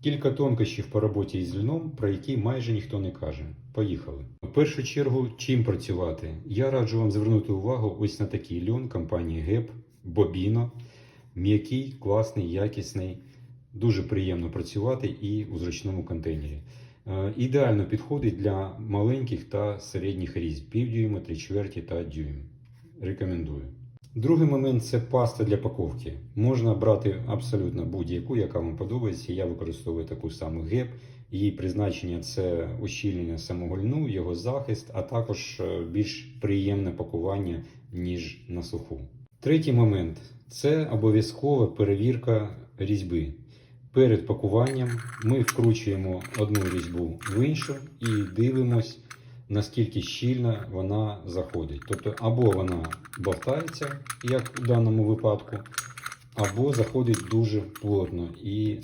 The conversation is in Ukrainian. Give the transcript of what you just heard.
Кілька тонкощів по роботі із льном, про які майже ніхто не каже. Поїхали. В першу чергу, чим працювати? Я раджу вам звернути увагу ось на такий льон компанії GEP Bobino. М'який, класний, якісний, дуже приємно працювати і у зручному контейнері. Е, Ідеально підходить для маленьких та середніх різьб півдюйма, три чверті та дюйм. Рекомендую. Другий момент це паста для паковки. Можна брати абсолютно будь-яку, яка вам подобається. Я використовую таку саму геп. Її призначення це ущільнення самого льну, його захист, а також е, більш приємне пакування, ніж на суху. Третій момент це обов'язкова перевірка різьби. Перед пакуванням ми вкручуємо одну різьбу в іншу і дивимось, наскільки щільно вона заходить. Тобто, або вона бовтається, як у даному випадку, або заходить дуже плотно і